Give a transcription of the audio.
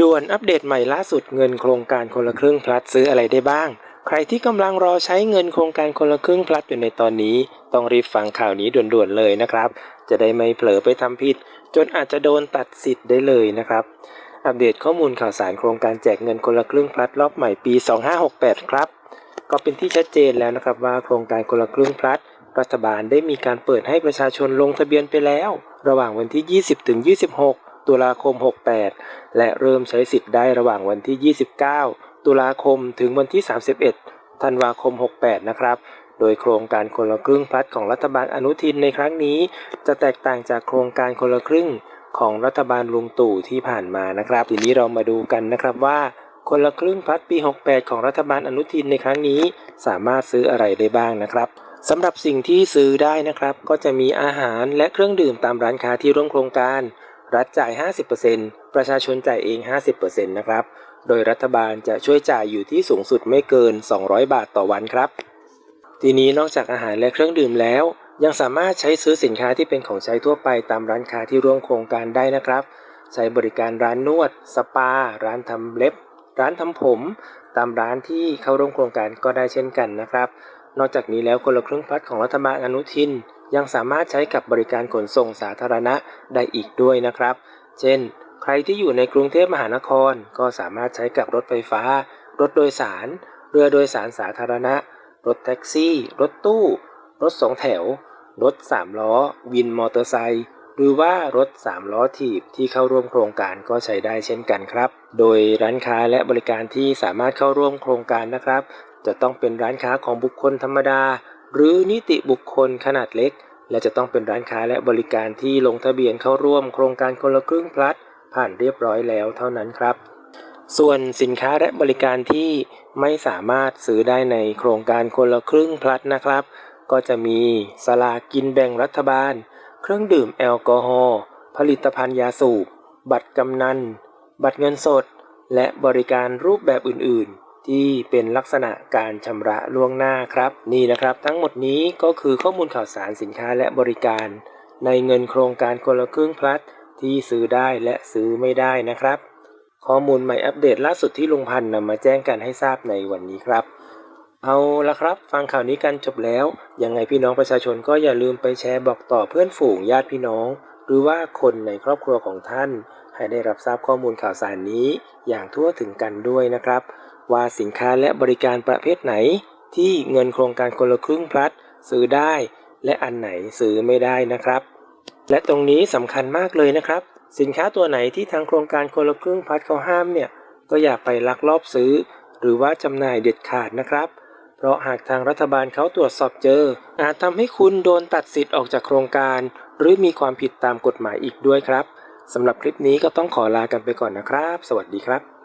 ด่วนอัปเดตใหม่ล่าสุดเงินโครงการคนละครึ่งพลัดซื้ออะไรได้บ้าง ใครที่กำลังรอใช้เงินโครงการคนละครึ่งพลัดอยู่ในตอนนี้ ต้องรีบฟังข่าวนี้ด่วนๆเลยนะครับ จะได้ไม่เผลอไปทำผิด จนอาจจะโดนตัดสิทธิ์ได้เลยนะครับ อัปเดตข้อมูลข่าวสารโครงการแจกเงินคนละครึ่งพลัดรอบใหม่ปี 2568 ครับ ก็เป็นที่ชัดเจนแล้วนะครับว่าโครงการคนละครึ่งพลัดรัฐบาลได้มีการเปิดให้ประชาชนลงทะเบียนไปแล้ว ระหว่างวันที่ 20ถึง26 ตุลาคม 68 และเริ่มใช้สิทธิ์ได้ระหว่างวันที่ 29 ตุลาคมถึงวันที่ 31 ธันวาคม 68 นะครับ โดยโครงการคนละครึ่งพลัดของรัฐบาลอนุทินในครั้งนี้ จะแตกต่างจากโครงการคนละครึ่งของรัฐบาลลุงตู่ที่ผ่านมานะครับ ทีนี้เรามาดูกันนะครับว่าคนละครึ่งพัดปี 68 ของรัฐบาลอนุทินในครั้งนี้ สามารถซื้ออะไรได้บ้างนะครับสำหรับสิ่งที่ซื้อได้นะครับ ก็จะมีอาหารและเครื่องดื่มตามร้านค้าที่ร่วมโครงการ รัฐจ่าย 50%ประชาชนจ่ายเอง 50%นะครับ โดยรัฐบาลจะช่วยจ่ายอยู่ที่สูงสุดไม่เกิน 200 บาทต่อวันครับ ทีนี้นอกจากอาหารและเครื่องดื่มแล้ว ยังสามารถใช้ซื้อสินค้าที่เป็นของใช้ทั่วไปตามร้านค้าที่ร่วมโครงการได้นะครับ ใช้บริการร้านนวด สปา ร้านทำเล็บ ร้านทำผม ตามร้านที่เข้าร่วมโครงการก็ได้เช่นกันนะครับ นอกจากนี้แล้วคนละครึ่งพัดของรัฐบาลอนุทิน ยังสามารถใช้กับบริการขนส่งสาธารณะได้อีกด้วยนะครับ เช่น ใครที่อยู่ในกรุงเทพมหานคร ก็สามารถใช้กับรถไฟฟ้า รถโดยสาร เรือโดยสารสาธารณะ รถแท็กซี่ รถตู้ รถสองแถว รถสามล้อ วินมอเตอร์ไซค์หรือว่ารถสามล้อถีบที่เข้าร่วมโครงการก็ใช้ได้เช่นกันครับ โดยร้านค้าและบริการที่สามารถเข้าร่วมโครงการนะครับ จะต้องเป็นร้านค้าของบุคคลธรรมดา หรือนิติบุคคลขนาดเล็ก และจะต้องเป็นร้านค้าและบริการที่ลงทะเบียนเข้าร่วมโครงการคนละครึ่งพลัด ผ่านเรียบร้อยแล้วเท่านั้นครับ ส่วนสินค้าและบริการที่ไม่สามารถซื้อได้ในโครงการคนละครึ่งพลัดนะครับ ก็จะมีสลากกินแบ่งรัฐบาล เครื่องดื่มแอลกอฮอล์ผลิตภัณฑ์ยาสูบ บัตรกำนัน บัตรเงินสด และบริการรูปแบบอื่นๆ ที่เป็นลักษณะการชำระล่วงหน้าครับ นี่นะครับ ทั้งหมดนี้ก็คือข้อมูลข่าวสารสินค้าและบริการ ในเงินโครงการคนละครึ่งพลัดที่ซื้อได้และซื้อไม่ได้นะครับ ข้อมูลใหม่อัปเดตล่าสุดที่ลุงพันธ์นำมาแจ้งกันให้ทราบในวันนี้ครับ เอาละครับ ฟังข่าวนี้กันจบแล้ว ยังไงพี่น้องประชาชนก็อย่าลืมไปแชร์บอกต่อเพื่อนฝูงญาติพี่น้อง หรือว่าคนในครอบครัวของท่าน ให้ได้รับทราบข้อมูลข่าวสารนี้อย่างทั่วถึงกันด้วยนะครับ ว่าสินค้าและบริการประเภทไหน ที่เงินโครงการคนละครึ่งพลัดซื้อได้ และอันไหนซื้อไม่ได้นะครับ และตรงนี้สำคัญมากเลยนะครับ สินค้าตัวไหนที่ทางโครงการคนละครึ่งพลัดเขาห้ามเนี่ยก็อย่าไปลักลอบซื้อ หรือว่าจำหน่ายเด็ดขาดนะครับ เพราะหากทางรัฐบาลเขาตรวจสอบเจอ อาจทำให้คุณโดนตัดสิทธิ์ออกจากโครงการ หรือมีความผิดตามกฎหมายอีกด้วยครับสำหรับคลิปนี้ก็ต้องขอลากันไปก่อนนะครับ สวัสดีครับ